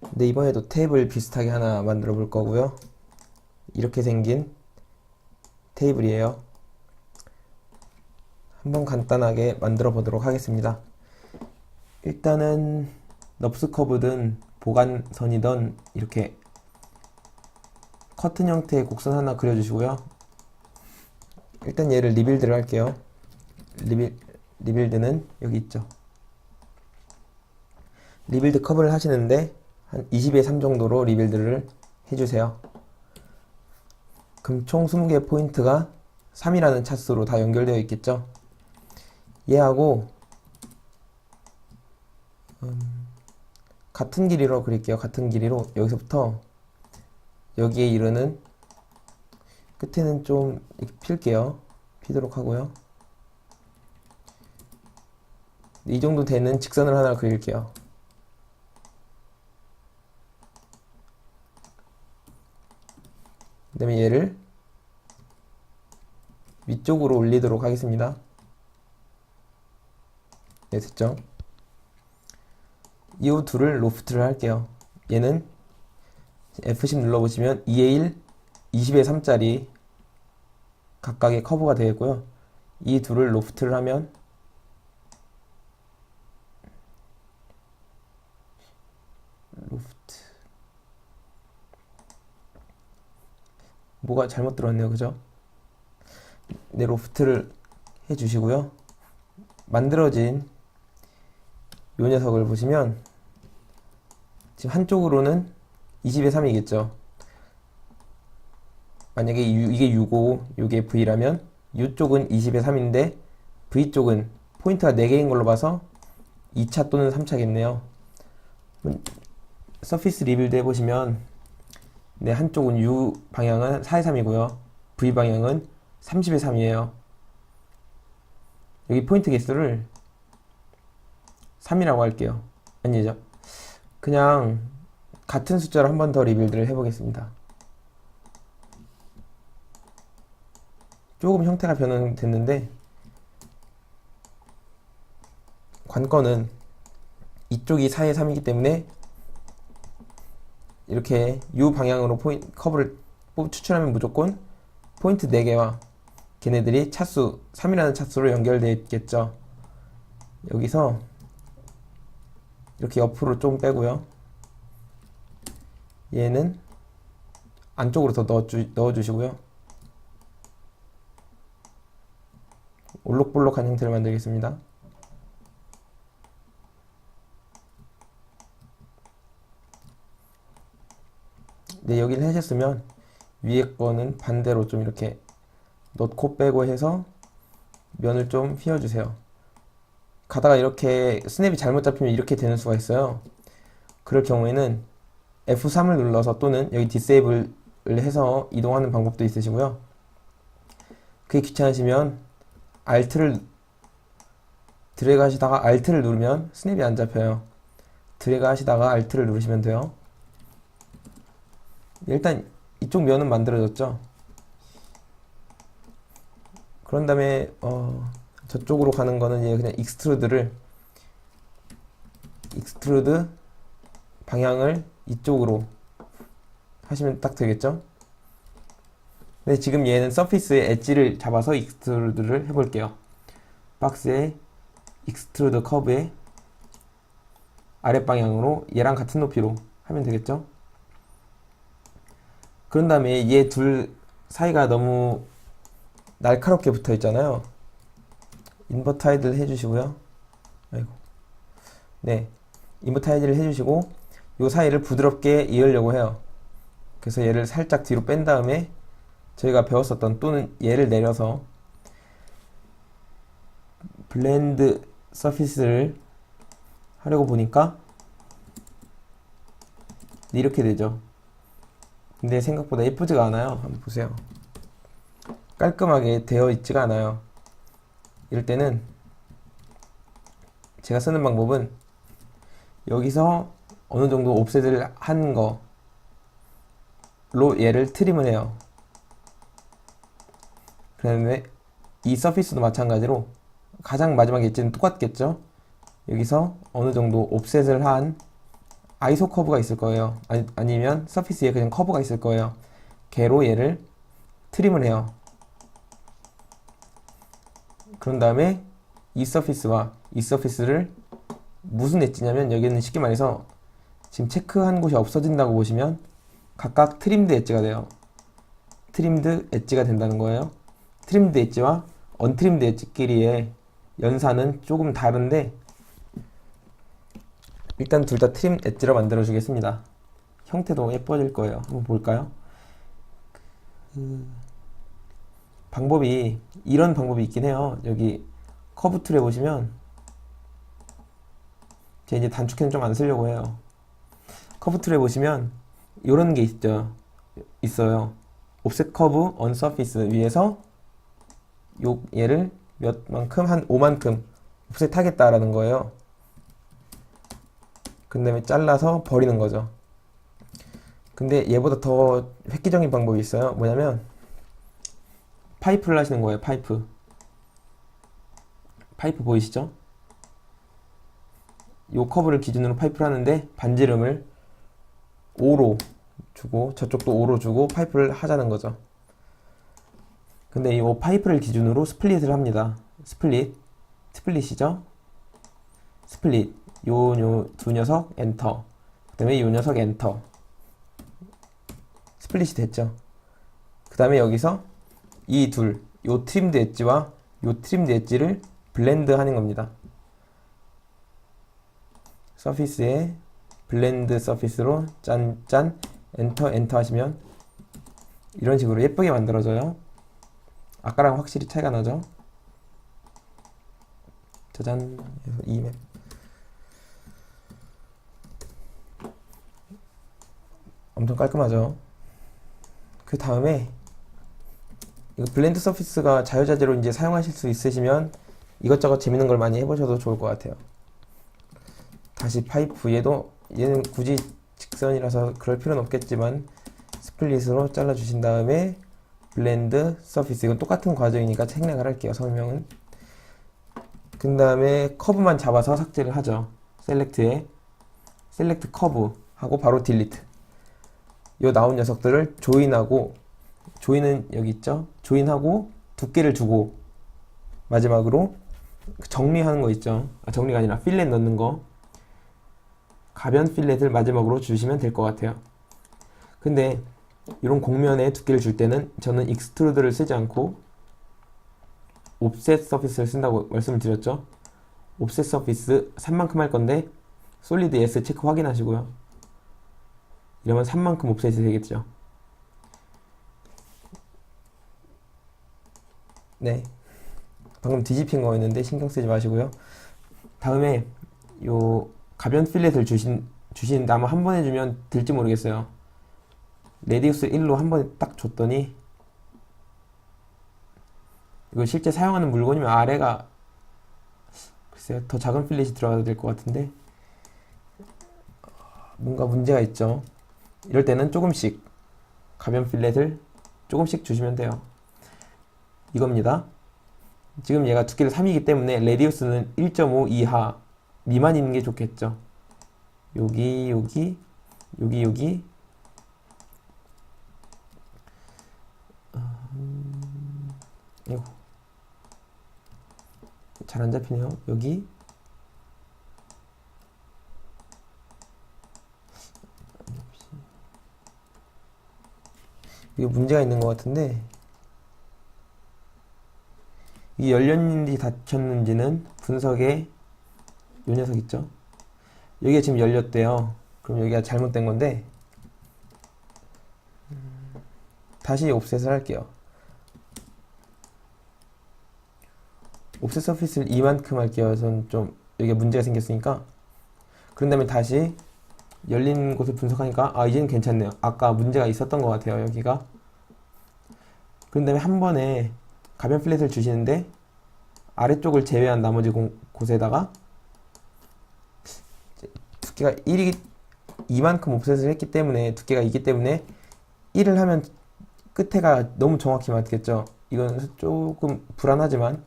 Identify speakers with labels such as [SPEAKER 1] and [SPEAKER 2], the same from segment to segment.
[SPEAKER 1] 근데 이번에도 테이블 비슷하게 하나 만들어 볼 거고요. 이렇게 생긴 테이블이에요. 한번 간단하게 만들어 보도록 하겠습니다. 일단은 넙스 커브든 보관선이든 이렇게 커튼 형태의 곡선 하나 그려주시고요. 일단 얘를 리빌드를 할게요. 리빌, 리빌드는 여기 있죠. 리빌드 커브를 하시는데 한 20에 3 정도로 리빌드를 해주세요. 그럼 총 20개의 포인트가 3이라는 차수로 다 연결되어 있겠죠? 얘하고 음, 같은 길이로 그릴게요. 같은 길이로 여기서부터 여기에 이르는 끝에는 좀 이렇게 필게요. 피도록 하고요. 이 정도 되는 직선을 하나 그릴게요. 그 다음에 얘를 위쪽으로 올리도록 하겠습니다. 네, 됐죠? 이 둘을 로프트를 할게요. 얘는 F10 눌러보시면 2의 1, 20의 3짜리 각각의 커브가 되겠고요. 이 둘을 로프트를 하면 로프트 뭐가 잘못 들었네요. 그죠? 네, 로프트를 해 주시고요. 만들어진 요 녀석을 보시면 지금 한쪽으로는 20의 3이겠죠. 만약에 유- 이게 6고 이게 V라면 이쪽은 20의 3인데 V쪽은 포인트가 4개인 걸로 봐서 2차 또는 3차겠네요. 서피스 리빌드 해보시면 네, 한쪽은 U 방향은 4의 3이고요. V 방향은 30의 3이에요. 여기 포인트 개수를 3이라고 할게요. 아니죠. 그냥 같은 숫자로 한 번 더 리빌드를 해보겠습니다. 조금 형태가 변형됐는데 관건은 이쪽이 4의 3이기 때문에 이렇게 U 방향으로 포인 커브를 뽑- 추출하면 무조건 포인트 4개와 걔네들이 차수 3이라는 차수로 연결되어 있겠죠. 여기서 이렇게 옆으로 좀 빼고요. 얘는 안쪽으로 더 넣어주, 넣어주시고요. 올록볼록한 형태를 만들겠습니다. 네, 여기를 하셨으면 위에 거는 반대로 좀 이렇게 넣고 빼고 해서 면을 좀 휘어주세요. 가다가 이렇게 스냅이 잘못 잡히면 이렇게 되는 수가 있어요. 그럴 경우에는 F3을 눌러서 또는 여기 디세이블을 해서 이동하는 방법도 있으시고요. 그게 귀찮으시면 Alt를 드래그 하시다가 Alt를 누르면 스냅이 안 잡혀요. 드래그 하시다가 Alt를 누르시면 돼요. 일단 이쪽 면은 만들어졌죠. 그런 다음에 어, 저쪽으로 가는 거는 얘 그냥 익스트루드를 익스트루드 방향을 이쪽으로 하시면 딱 되겠죠? 근데 지금 얘는 서피스의 엣지를 잡아서 익스트루드를 해볼게요. 박스의 익스트루드 커브의 아랫방향으로 얘랑 같은 높이로 하면 되겠죠? 그런 다음에 얘 둘 사이가 너무 날카롭게 붙어 있잖아요. 인버타이드를 해주시고요. 아이고. 네. 인버타이드를 해주시고, 요 사이를 부드럽게 이으려고 해요. 그래서 얘를 살짝 뒤로 뺀 다음에, 저희가 배웠었던 또는 얘를 내려서, 블렌드 서피스를 하려고 보니까, 이렇게 되죠. 근데 생각보다 예쁘지가 않아요. 한번 보세요. 깔끔하게 되어 있지가 않아요. 이럴 때는 제가 쓰는 방법은 여기서 어느 정도 옵셋을 한 거로 얘를 트림을 해요. 그다음에 이 서피스도 마찬가지로 가장 마지막 엣지는 똑같겠죠? 여기서 어느 정도 옵셋을 한 아이소 커브가 있을 거예요. 아니, 아니면 서피스에 그냥 커브가 있을 거예요. 개로 얘를 트림을 해요. 그런 다음에 이 서피스와 이 서피스를 무슨 엣지냐면 여기는 쉽게 말해서 지금 체크한 곳이 없어진다고 보시면 각각 트림드 엣지가 돼요. 트림드 엣지가 된다는 거예요. 트림드 엣지와 언트림드 엣지끼리의 연산은 조금 다른데 일단 둘 다 트림 엣지로 만들어 주겠습니다. 형태도 예뻐질 거예요. 한번 볼까요? 그 방법이 이런 방법이 있긴 해요. 여기 커브 툴에 보시면 제가 이제 단축키는 좀 안 쓰려고 해요. 커브 툴에 보시면 이런 게 있죠. 있어요. 옵셋 커브 언 서피스 위에서 요 얘를 몇 만큼 한 5만큼 옵셋 하겠다라는 거예요. 그 다음에 잘라서 버리는 거죠. 근데 얘보다 더 획기적인 방법이 있어요. 뭐냐면 파이프를 하시는 거예요. 파이프. 파이프 보이시죠? 요 커브를 기준으로 파이프를 하는데 반지름을 5로 주고 저쪽도 5로 주고 파이프를 하자는 거죠. 근데 이 파이프를 기준으로 스플릿을 합니다. 스플릿. 스플릿이죠? 스플릿. 요, 요 두 녀석 엔터. 그 다음에 요 녀석 엔터. 스플릿이 됐죠. 그 다음에 여기서 이 둘, 요 트림드 엣지와 요 트림드 엣지를 블렌드 하는 겁니다. 서피스에 블렌드 서피스로 짠짠 엔터 엔터 하시면 이런 식으로 예쁘게 만들어져요. 아까랑 확실히 차이가 나죠? 짜잔 이맵 엄청 깔끔하죠? 그 다음에 이거 블렌드 서피스가 자유자재로 이제 사용하실 수 있으시면 이것저것 재밌는 걸 많이 해보셔도 좋을 것 같아요. 다시 파이프 얘도 얘는 굳이 직선이라서 그럴 필요는 없겠지만 스플릿으로 잘라 주신 다음에 블렌드 서피스. 이건 똑같은 과정이니까 생략을 할게요 설명은. 그 다음에 커브만 잡아서 삭제를 하죠. 셀렉트에. 셀렉트 커브 하고 바로 딜리트 요 나온 녀석들을 조인하고 조인은 여기 있죠 조인하고 두께를 주고 마지막으로 정리하는 거 있죠 아, 정리가 아니라 필렛 넣는 거 가변 필렛을 마지막으로 주시면 될 것 같아요 근데 이런 곡면에 두께를 줄 때는 저는 익스트루드를 쓰지 않고 옵셋 서피스를 쓴다고 말씀을 드렸죠. 옵셋 서피스 3만큼 할 건데 솔리드 S 체크 확인하시고요. 이러면 3만큼 옵셋이 되겠죠. 네. 방금 뒤집힌 거였는데 신경 쓰지 마시고요. 다음에 요 가변 필렛을 주신 주시는데 아마 한 번 해주면 될지 모르겠어요. 레디우스 1로 한 번에 딱 줬더니 이거 실제 사용하는 물건이면 아래가 글쎄요 더 작은 필렛이 들어가야 될것 같은데 뭔가 문제가 있죠 이럴 때는 조금씩 가변 필렛을 조금씩 주시면 돼요. 이겁니다. 지금 얘가 두께를 3이기 때문에 레디우스는 1.5 이하 미만 있는 게 좋겠죠. 여기 여기 여기 여기. 이거 잘안 잡히네요. 여기 이게 문제가 있는 것 같은데 이게 열렸는지 닫혔는지는 분석에 요 녀석 있죠? 여기가 지금 열렸대요. 그럼 여기가 잘못된 건데 다시 옵셋을 할게요. 옵셋 서피스를 이만큼 할게요. 전좀 여기에 문제가 생겼으니까 그런 다음에 다시 열린 곳을 분석하니까 아 이제는 괜찮네요. 아까 문제가 있었던 것 같아요. 여기가 그런 다음에 한 번에 가변 플랫을 주시는데 아래쪽을 제외한 나머지 공, 곳에다가 두께가 1이 이만큼 옵셋을 했기 때문에 두께가 있기 때문에 1을 하면 끝에가 너무 정확히 맞겠죠. 이건 조금 불안하지만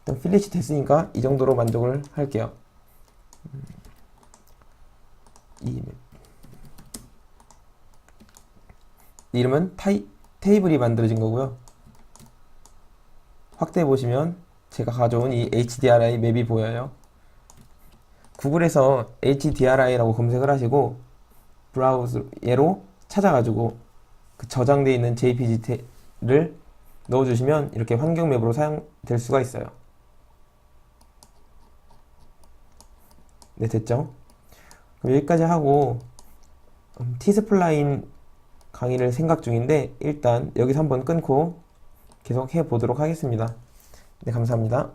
[SPEAKER 1] 일단 필렛이 됐으니까 이 정도로 만족을 할게요. 이 맵. 이름은 타이, 테이블이 만들어진 거고요. 확대해 보시면 제가 가져온 이 HDRI 맵이 보여요. 구글에서 HDRI라고 검색을 하시고 브라우저로 찾아가지고 그 저장되어 있는 JPG를 넣어주시면 이렇게 환경 맵으로 사용될 수가 있어요. 네, 됐죠? 여기까지 하고 음, T스플라인 강의를 생각 중인데 일단 여기서 한번 끊고 계속 해 보도록 하겠습니다. 네, 감사합니다.